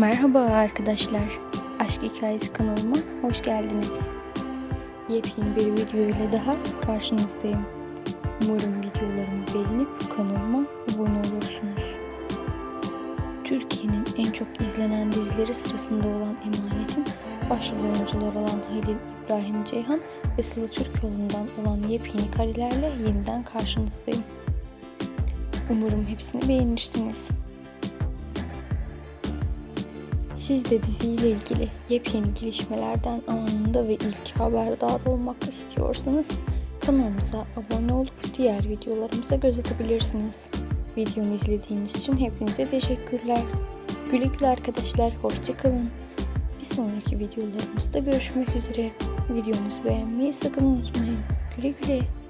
Merhaba arkadaşlar. Aşk Hikayesi kanalıma hoş geldiniz. Yepyeni bir video ile daha karşınızdayım. Umarım videolarımı beğenip kanalıma abone olursunuz. Türkiye'nin en çok izlenen dizileri sırasında olan Emanet'in başrol oyuncuları olan Halil İbrahim Ceyhan ve Sıla Türkoğlu'ndan olan yepyeni karelerle yeniden karşınızdayım. Umarım hepsini beğenirsiniz. Siz de diziyle ilgili yepyeni gelişmelerden anında ve ilk haberdar olmak istiyorsanız kanalımıza abone olup diğer videolarımıza göz atabilirsiniz. Videomu izlediğiniz için hepinize teşekkürler. Güle güle arkadaşlar, hoşçakalın. Bir sonraki videolarımızda görüşmek üzere. Videomuzu beğenmeyi sakın unutmayın. Güle güle.